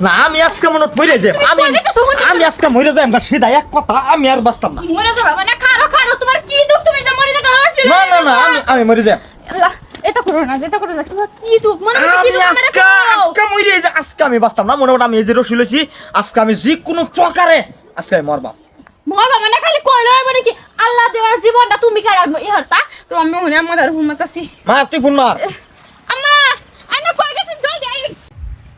না আমি আজকে মনে মরে যাই আমি আমি আজকে মরে যাই আমরা সিধা এক কথা আমি আর বাঁচতাম না। মরে যাবে মানে খারো খারো তোমার কি দুঃখ? তুমি যে মরে যেতে না না না আমি আমি মরে যাই আল্লাহ এটা করো না এটা করো না তোমার কি দুঃখ? মনে আমি আজকে আজকে মরে যাই আজকে আমি বাঁচতাম না মনে হয় আমি এই যে রসি লইছি আজকে আমি যে কোনো প্রকারে আজকে আমি মরবাম। মরবা মানে খালি কইলো মানে কি আল্লাহ দেওয়ার জীবনটা তুমি কারার ইহারতা রম্য মনে আমাদের হুমতাছি মা তুই ফোন মার আম্মা আইনা কই গেছিস জলদি আই আর ওকে তুমি আপা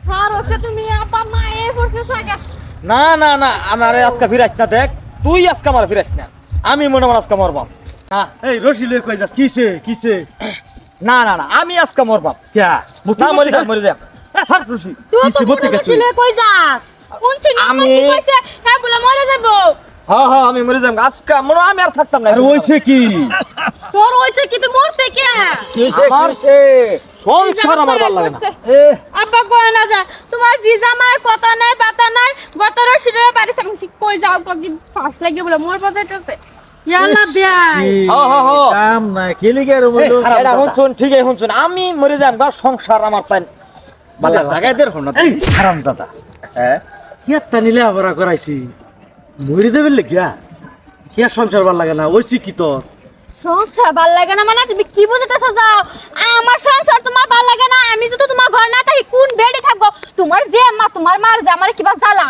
মা এ ফোর্সে সোজা না না না আমার আজকে ফিরাইস না দেখ। তুই আজকে আমার ফিরাইস না। আমি মনে হয় আজকে মরবাম। হ্যাঁ এই রশি লয়ে কই যাস? কিসে কিসে? না না না আমি আজকে মরবাম। ক্যা না মরে যাই মরে যাই ছাড় রশি তুই তো বলতে মনে গেছিস? ছিল কই যাস? কোন ছিল আমি কইছে? হ্যাঁ বলে মরে যাব। হ্যাঁ হ্যাঁ আমি মরে যাই আজকে মনে আমি আর থাকতাম না। আরে ওইছে কি? তোর হইছে কি? তুই মরতে কে? আমার সে সংসার আমার ভালো লাগে না। এ আব্বা কই না যা। তোমার জি জামাই কথা নাই পাতা নাই গত রশিরে পারিস আমি সি- কই যাও তো কি ফাঁস লাগে বলে মোর বাজাইতেছে ইয়াল্লা দেয় হ, হ, হ। কাম নাই কেলি গে রুম এই, এটা শুনছুন ঠিকই শুনছুন। আমি মরে যাম বা সংসার আমার তাই। ভালো লাগে না। লাগাইদের হন না হারাম জাদা হ্যাঁ কিয়াত্তা নিলে আবার করাইছি। মরি দেবে লেগিয়া কিয়া সংসার ভালো লাগে না ওইছি কি তোর সংসার ভালো লাগে না মানে? তুমি কি বুঝাতেছ যাও? আমার সংসার তোমার ভালো লাগে না। আমি যদি তোমার ঘর না থাকি কোন বেডে থাকব? তোমার যে মা তোমার মার যে আমার কিবা জ্বালা।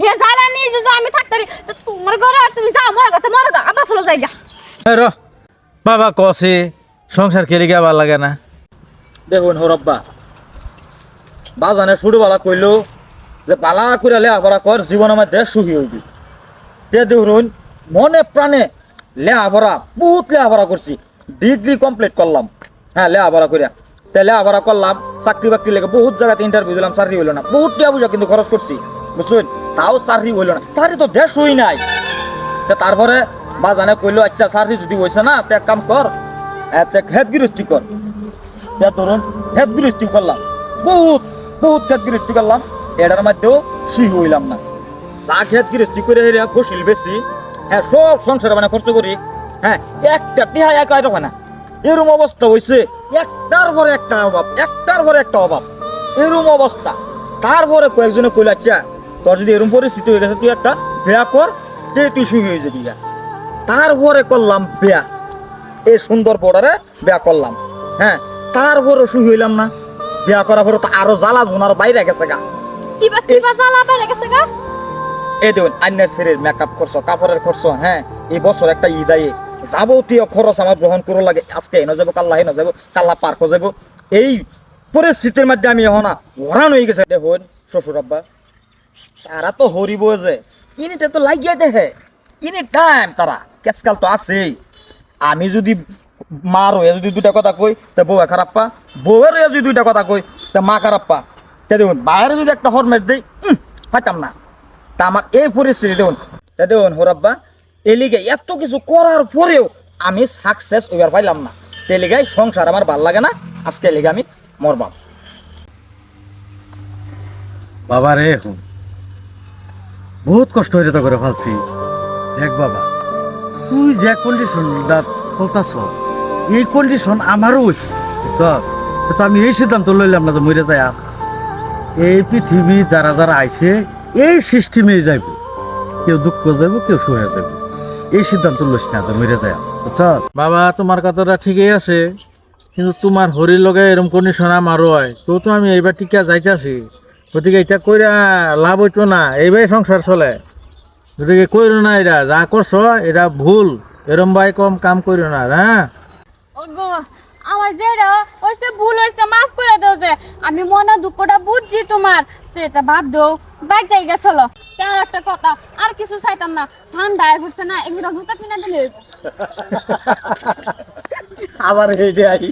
হে জ্বালা নিয়ে যদি আমি থাকতে পারি, তো তোমার ঘরে আর তুমি যাও মরে গা মরে গা আবার চলো যাইগা। র বাবা কসে সংসার কেলি গা ভালো লাগে না? দেখুন হরব্বা বাজানে শুরু বালা কইলো যে বালা করে লেহাপড়া কর জীবনের মধ্যে সুখী হইবি। তে দেখুন মনে প্রাণে লেহাপড়া, বহুত লেহাপড়া করছি। ডিগ্রি কমপ্লিট করলাম। হ্যাঁ লেহাপড়া করিয়া তে লেহাপড়া করলাম, চাকরি বাকরি লেগে বহুত জায়গাতে ইন্টারভিউ দিলাম, চাকরি হইল না। বহুত টিয়া বুঝা কিন্তু খরচ করছি, বুঝছেন? তাও চাকরি হইল না। চাকরি তো দেশ হই নাই তারপরে বাজানে কইলো আচ্ছা চাকরি যদি হইছে না, তে এক কাম কর হেদ গৃহস্থী কর। ধরুন হেদ গৃহস্থী করলাম। বহুত বহুত খেত গৃহস্থী করলাম। এটার মধ্যেও সুই হইলাম না। যা খেত গৃহস্থী করে হেরে ফসিল বেশি। হ্যাঁ সব সংসারে মানে খরচ করি। হ্যাঁ একটা টিহা একা এটা না। এরম অবস্থা হইছে একটার পরে একটা অভাব একটার পরে একটা অভাব। এরম অবস্থা। তারপরে কয়েকজনে কইল আচ্ছা তোর যদি এরম পরিস্থিতি হয়ে গেছে তুই একটা বেয়া কর তে তুই সুখী হয়ে যাবি। তারপরে করলাম বেয়া। এই সুন্দর বর্ডারে বেয়া করলাম। হ্যাঁ তারপরে সুখী হইলাম না। বিয়া করার পরে তো আরও জ্বালা জোনার বাইরে গেছে গা। কিবা কিবা জ্বালা বেড়ে গেছে গা? এই দেখুন আন্যার শরীর মেকআপ করছ, কাপড়ের খরচ হ্যাঁ? এই বছর একটা ঈদ আয়ে যাবতীয় খরচ আমার গ্রহণ করো লাগে। আজকে এনে যাব কাল্লা হেন যাব কাল্লা পার্কও যাব। এই পরিস্থিতির মধ্যে আমি এখন হরান হয়ে গেছে। দেখুন, শ্বশুর আব্বা, তারা তো হরিব যে। ইনিটা তো লাগিয়ে দেখে। ইনি টাইম তারা কেসকাল তো আছেই। আমি যদি মার হয়ে যদি দুইটা কথা কই, তা বউয়ে খারাপ পা বউয়ের যদি দুইটা কথা কই, তা মা খারাপ পা তা দেখুন, বাইরে যদি একটা হরমেট দেই পাইতাম না। তা আমার এই পরিস্থিতি দেখুন। তা দেখুন হরাব্বা এলিগে এত কিছু করার পরেও আমি সাকসেস ওইবার পাইলাম না। তেলিগাই সংসার আমার ভালো লাগে না, আজকে এলিগে আমি মরবাম বাবা রে এখন বহুত কষ্ট হইরে তো করে ফালছি। দেখ বাবা, তুই যে কন্ডিশন চলতাছ এই কন্ডিশন আমারও চল তো আমি এই সিদ্ধান্ত লইলাম না যে মরে যায়। এই পৃথিবী যারা যারা আইছে এই সিস্টেমে যাইব। কেউ দুঃখ যাইব, কেউ সুখে যাইব। এই সিদ্ধান্ত লইস না, যে মরে যায় বুঝছ? বাবা, তোমার কথাটা ঠিকই আছে। কিন্তু তোমার হরির লগে এরম কন্ডিশন আমারও হয়। তো তো আমি এইবার টিকা যাইতাছি। গতিকে এটা কইরা লাভ হইতো না। এইভাবে সংসার চলে। গতিকে কইরো না এটা যা করছ, এটা ভুল। এরম ভাই কম কাম কইরো না হ্যাঁ? আমার যেটা হয়েছে ভুল হয়েছে মাফ করে দাও যে। আমি মনে দুঃখটা বুঝছি তোমার। এটা বাদ দাও। বাইক যাই চলো। তার একটা কথা, আর কিছু চাইতাম না। ঠান্ডা ঘুরছে না, এগুলো জুতা কিনা দিলে আবার হেঁটে আই।